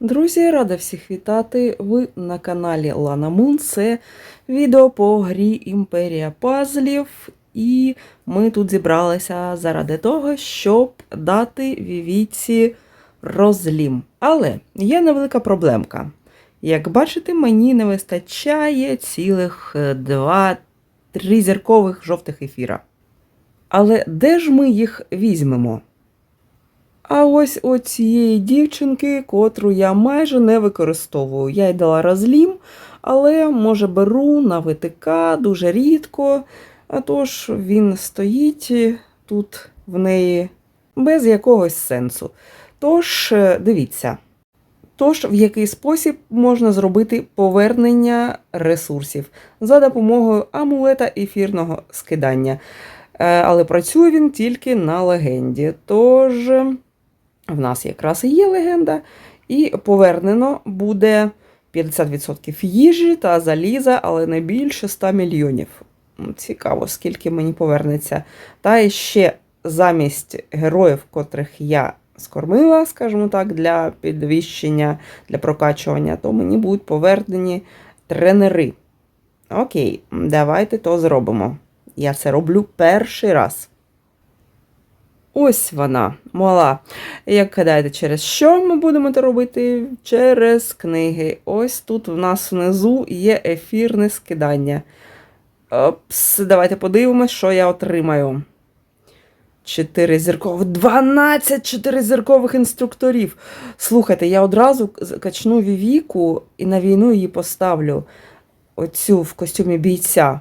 Друзі, рада всіх вітати! Ви на каналі Lana Moon. Це відео по грі Імперія Пазлів. І ми тут зібралися заради того, щоб дати Вівіці розлім. Але є невелика проблемка. Як бачите, мені не вистачає цілих е, два-три зіркових жовтих ефіра. Але де ж ми їх візьмемо? А ось у цієї дівчинки, котру я майже не використовую. Я й дала розлім, але може беру на ВТК дуже рідко. А тож він стоїть тут в неї без якогось сенсу. Тож, е, дивіться. Тож, в який спосіб можна зробити повернення ресурсів за допомогою амулета ефірного скидання. Е, Але працює він тільки на легенді. Тож. В нас якраз і є легенда, і повернено буде 50% їжі та заліза, але не більше 100 мільйонів. Цікаво, скільки мені повернеться. Та ще замість героїв, котрих я скормила, скажімо так, для підвищення, для прокачування, то мені будуть повернені тренери. Окей, давайте то зробимо. Я це роблю перший раз. Ось вона, мала. Як гадаєте, через що ми будемо це робити? Через книги. Ось тут в нас внизу є ефірне скидання. Опс, давайте подивимось, що я отримаю. 4 зіркових. 12 чотиризіркових інструкторів. Слухайте, я одразу качну Вівіку і на війну її поставлю. Оцю в костюмі бійця.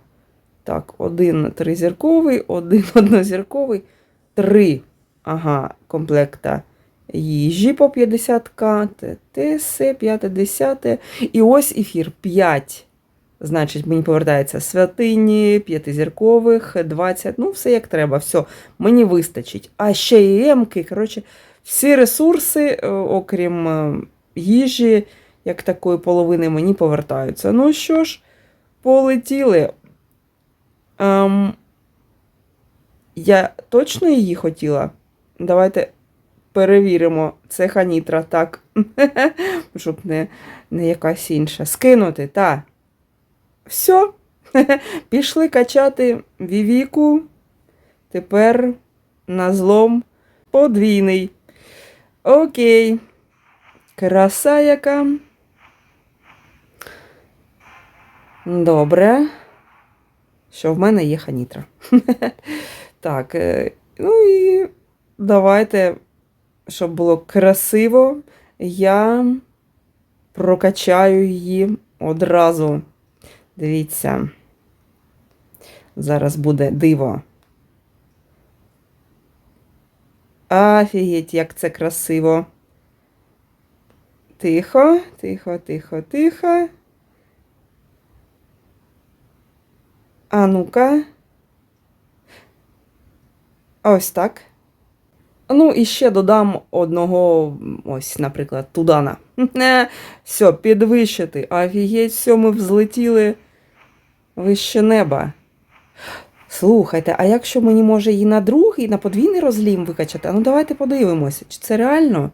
Так, один тризірковий, один однозірковий, три ага, комплекта їжі по 50к, ТТС 50. І ось ефір 5. Значить, мені повертається святині, п'ятизіркових, 20. Ну, все як треба, все, мені вистачить. А ще і емки. Коротше, всі ресурси, е, окрім е, їжі, як такої половини, мені повертаються. Ну що ж, полетіли. Ем, я точно її хотіла? Давайте перевіримо. Це ханітра, так. Щоб не, не якась інша. Скинути, так. Все. Пішли качати Вівіку. Тепер на злом подвійний. Окей. Краса яка. Добре. Що в мене є ханітра. Так, е, ну і давайте, щоб було красиво, я прокачаю її одразу. Дивіться, зараз буде диво. Офігеть, як це красиво. Тихо, тихо, тихо, тихо. А ну-ка. Ось так. Ну, і ще додам одного, ось, наприклад, Тудана. Все, підвищити. Офігеть, все, ми взлетіли вище неба. Слухайте, а якщо мені може і на другий, на подвійний розлім викачати? Ну давайте подивимося, чи це реально?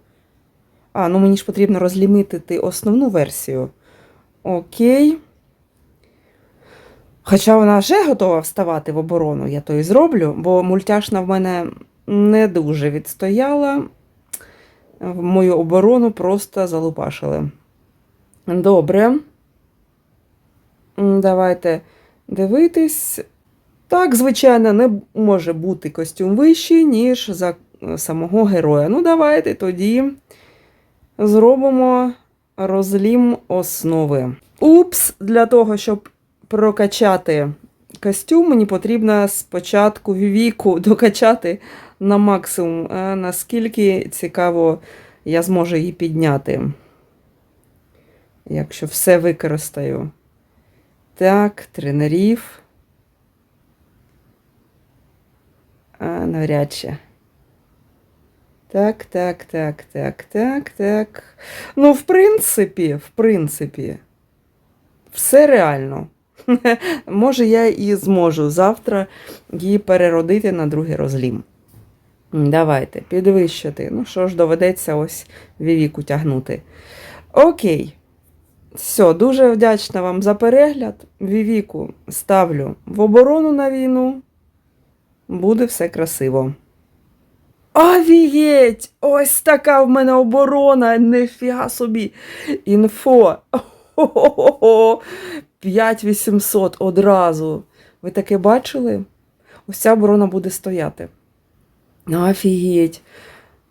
А, ну мені ж потрібно розлімитити основну версію. Окей. Хоча вона вже готова вставати в оборону, я то і зроблю, бо мультяшна в мене не дуже відстояла. В мою оборону просто залупашили. Добре. Давайте дивитись. Так, звичайно, не може бути костюм вищий, ніж за е, самого героя. Ну, давайте тоді зробимо розлім основи. Упс, для того, щоб прокачати костюм, мені потрібно спочатку віку докачати на максимум. Наскільки цікаво, я зможу її підняти. Якщо все використаю. Так, тренерів. А, навряд чи. Так, так, так, так, так, так. Ну, в принципі, в принципі, все реально. Може, я і зможу завтра її переродити на другий розлім. Давайте, підвищити. Ну що ж, доведеться ось вівіку тягнути. Окей. Все, дуже вдячна вам за перегляд. Вівіку ставлю в оборону на війну. Буде все красиво. Офігеть! Ось така в мене оборона, нефіга собі. Інфо. Хо-хо-хо. 5800 одразу. Ви таке бачили? Ось ця оборона буде стояти. Офігеть.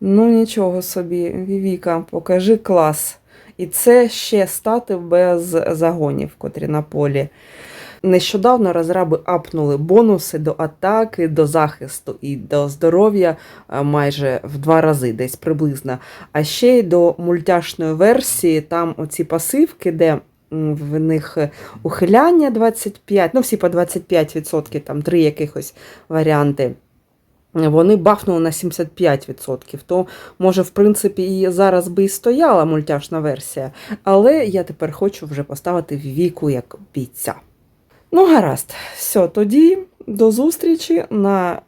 Ну нічого собі, Вівіка, покажи клас. І це ще стати без загонів, котрі на полі. Нещодавно розраби апнули бонуси до атаки, до захисту і до здоров'я майже в два рази, десь приблизно. А ще й до мультяшної версії, там оці пасивки, де в них ухиляння 25, ну всі по 25%, там три якихось варіанти. Вони бахнули на 75%. То, може, в принципі, і зараз би і стояла мультяшна версія, але я тепер хочу вже поставити віку як бійця. Ну, гаразд, все, тоді до зустрічі. На,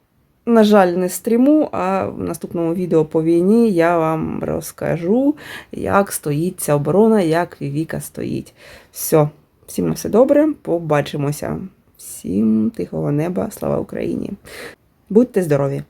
на жаль, не стріму, а в наступному відео по війні я вам розкажу, як стоїть ця оборона, як Вівіка стоїть. Все, всім на все добре, побачимося. Всім тихого неба, слава Україні! Будьте здорові!